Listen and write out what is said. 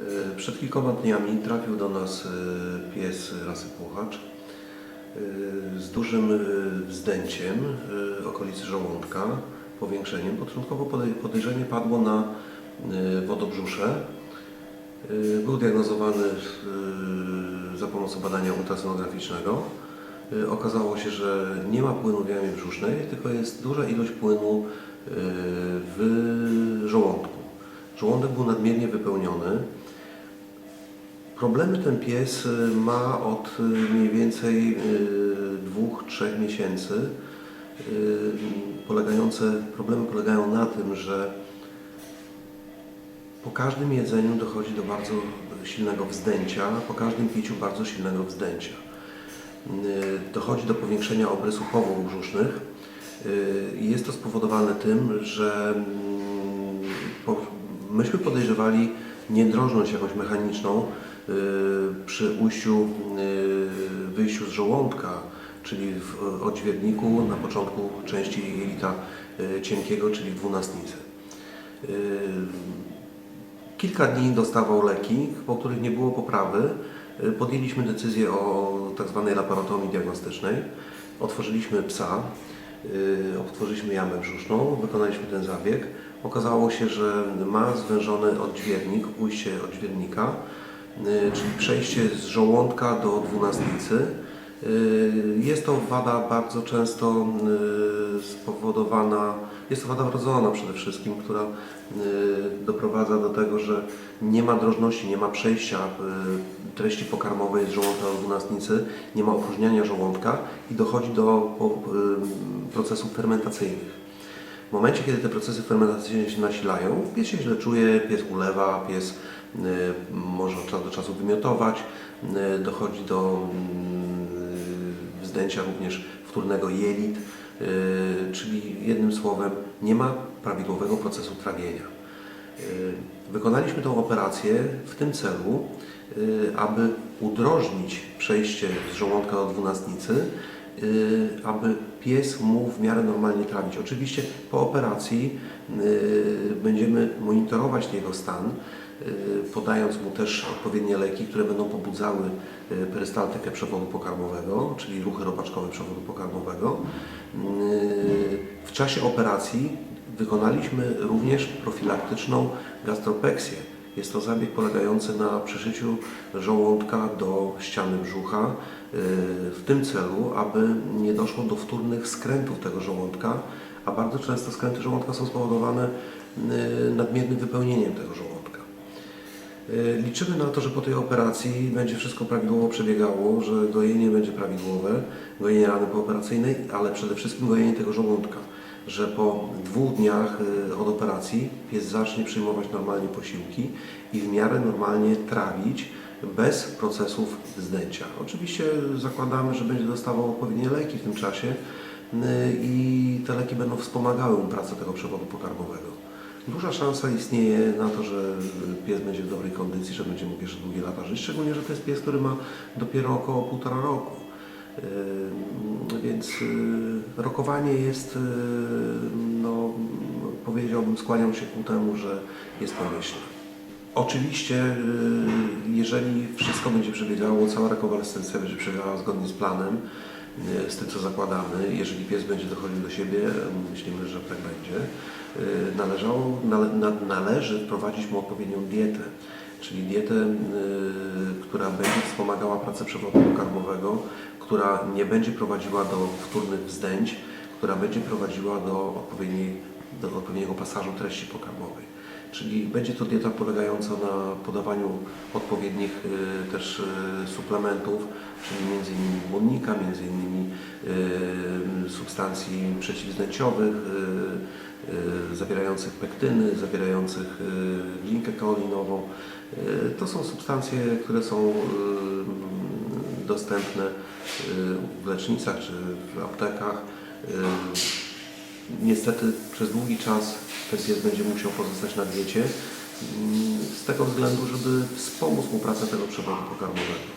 E, Przed kilkoma dniami trafił do nas e, pies rasy Puchacz e, z dużym wzdęciem okolicy żołądka, powiększeniem. Początkowo podej- podejrzenie padło na wodobrzusze. Był diagnozowany za pomocą badania ultrasonograficznego. Okazało się, że nie ma płynu w jamie brzusznej, tylko jest duża ilość płynu w żołądku. Żołądek był nadmiernie wypełniony. Problemy ten pies y, ma od y, mniej więcej y, dwóch, trzech miesięcy. Polegające, problemy polegają na tym, że po każdym jedzeniu dochodzi do bardzo silnego wzdęcia, po każdym piciu bardzo silnego wzdęcia. Dochodzi do powiększenia obrysów powłok brzusznych jest to spowodowane tym, że mm, myśmy podejrzewali niedrożność jakąś mechaniczną przy ujściu, y, wyjściu z żołądka, czyli w odźwierniku na początku części jelita y, cienkiego, czyli dwunastnicy. Y, Kilka dni dostawał leki, po których nie było poprawy. Y, Podjęliśmy decyzję o tak zwanej laparotomii diagnostycznej. Otworzyliśmy psa, y, otworzyliśmy jamę brzuszną, wykonaliśmy ten zabieg. Okazało się, że ma zwężony odźwiernik, ujście odźwiernika, y, czyli przejście z żołądka do dwunastnicy. Y, Jest to wada bardzo często y, spowodowana, jest to wada wrodzona przede wszystkim, która doprowadza do tego, że nie ma drożności, nie ma przejścia treści pokarmowej z żołądka do dwunastnicy, nie ma opróżniania żołądka i dochodzi do procesów fermentacyjnych. W momencie, kiedy te procesy fermentacyjne się nasilają, pies się źle czuje, pies ulewa, pies y, może od czasu do czasu wymiotować, y, dochodzi do y, wzdęcia również wtórnego jelit, czyli jednym słowem nie ma prawidłowego procesu trawienia. Wykonaliśmy tę operację w tym celu, aby udrożnić przejście z żołądka do dwunastnicy, aby pies mógł w miarę normalnie trawić. Oczywiście po operacji y, będziemy monitorować jego stan, y, podając mu też odpowiednie leki, które będą pobudzały y, perystaltykę przewodu pokarmowego, czyli ruchy robaczkowe przewodu pokarmowego. Y, W czasie operacji wykonaliśmy również profilaktyczną gastropeksję. Jest to zabieg polegający na przeszyciu żołądka do ściany brzucha y, w tym celu, aby nie doszło do wtórnych skrętów tego żołądka, a bardzo często skręty żołądka są spowodowane y, nadmiernym wypełnieniem tego żołądka. Y, Liczymy na to, że po tej operacji będzie wszystko prawidłowo przebiegało, że gojenie będzie prawidłowe, gojenie rany pooperacyjnej, ale przede wszystkim gojenie tego żołądka, że po dwóch dniach y, od operacji pies zacznie przyjmować normalnie posiłki i w miarę normalnie trawić bez procesów zdęcia. Oczywiście zakładamy, że będzie dostawał odpowiednie leki w tym czasie y, i te leki będą wspomagały pracę tego przewodu pokarmowego. Duża szansa istnieje na to, że pies będzie w dobrej kondycji, że będzie mógł jeszcze długie lata żyć, szczególnie, że to jest pies, który ma dopiero około półtora roku. Yy, Więc yy, rokowanie jest, yy, no, powiedziałbym, skłaniam się ku temu, że jest pomyślne. Oczywiście, jeżeli wszystko będzie przebiegało, cała rekonwalescencja będzie przebiegała zgodnie z planem, z tym co zakładamy, jeżeli pies będzie dochodził do siebie, myślimy, że tak będzie, należało, nale, na, należy wprowadzić mu odpowiednią dietę, czyli dietę, yy, która będzie wspomagała pracę przewodu pokarmowego, która nie będzie prowadziła do wtórnych wzdęć, która będzie prowadziła do, odpowiedniej, do odpowiedniego pasażu treści pokarmowej. Czyli będzie to dieta polegająca na podawaniu odpowiednich y, też y, suplementów, czyli innymi błonnika, y, substancji przeciwzdęciowych, y, y, zawierających pektyny, zawierających y, glinkę kaolinową. Y, to są substancje, które są dostępne w lecznicach czy w aptekach. Niestety przez długi czas pies będzie musiał pozostać na diecie mm, z tego względu, żeby wspomóc mu pracę tego przewodu pokarmowego.